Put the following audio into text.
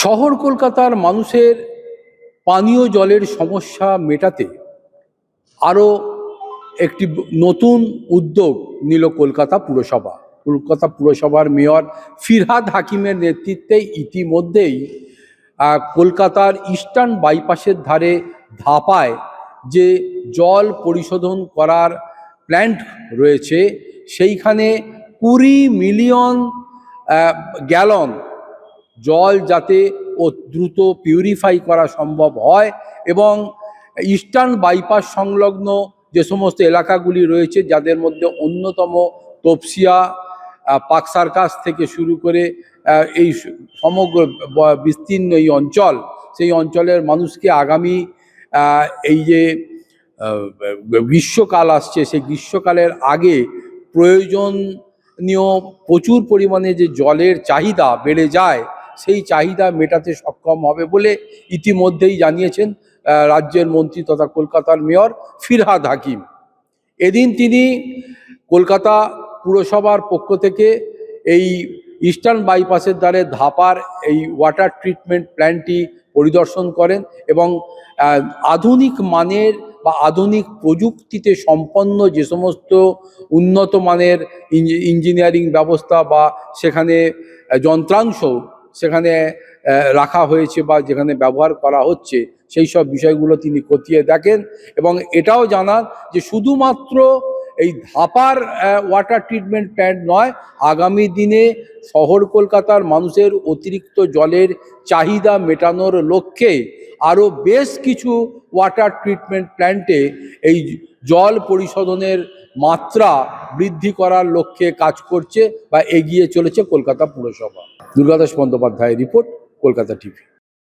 শহর কলকাতার মানুষের পানীয় জলের সমস্যা মেটাতে আরও একটি নতুন উদ্যোগ নিল কলকাতা পুরসভা। কলকাতা পুরসভার মেয়র ফিরহাদ হাকিমের নেতৃত্বে ইতিমধ্যেই কলকাতার ইস্টার্ন বাইপাসের ধারে ধাপায় যে জল পরিশোধন করার প্ল্যান্ট রয়েছে, সেইখানে কুড়ি মিলিয়ন গ্যালন জল যাতে ও দ্রুত পিউরিফাই করা সম্ভব হয় এবং ইস্টার্ন বাইপাস সংলগ্ন যে সমস্ত এলাকাগুলি রয়েছে, যাদের মধ্যে অন্যতম তপসিয়া পাক সার্কাস থেকে শুরু করে এই সমগ্র বিস্তীর্ণ এই অঞ্চল, সেই অঞ্চলের মানুষকে আগামী এই যে গ্রীষ্মকাল আসছে, সেই গ্রীষ্মকালের আগে প্রয়োজনীয় প্রচুর পরিমাণে যে জলের চাহিদা বেড়ে যায় সেই চাহিদা মেটাতে সক্ষম হবে বলে ইতিমধ্যেই জানিয়েছেন রাজ্যের মন্ত্রী তথা কলকাতার মেয়র ফিরহাদ হাকিম। এদিন তিনি কলকাতা পুরসভার পক্ষ থেকে এই ইস্টার্ন বাইপাসের দ্বারে ধাপার এই ওয়াটার ট্রিটমেন্ট প্ল্যান্টটি পরিদর্শন করেন এবং আধুনিক মানের বা আধুনিক প্রযুক্তিতে সম্পন্ন যে সমস্ত উন্নত মানের ইঞ্জিনিয়ারিং ব্যবস্থা বা সেখানে যন্ত্রাংশ সেখানে রাখা হয়েছে বা যেখানে ব্যবহার করা হচ্ছে, সেই সব বিষয়গুলো তিনি খতিয়ে দেখেন এবং এটাও জানান যে শুধুমাত্র এই ধাপার ওয়াটার ট্রিটমেন্ট প্ল্যান্ট নয়, আগামী দিনে শহর কলকাতার মানুষের অতিরিক্ত জলের চাহিদা মেটানোর লক্ষ্যে আরও বেশ কিছু ওয়াটার ট্রিটমেন্ট প্ল্যান্টে এই জল পরিশোধনের মাত্রা বৃদ্ধি করার লক্ষ্যে কাজ করছে বা এগিয়ে চলেছে কলকাতা পুরসভা। দুর্গাদাস বন্দ্যোপাধ্যায়ের রিপোর্ট, কলকাতা টিভি।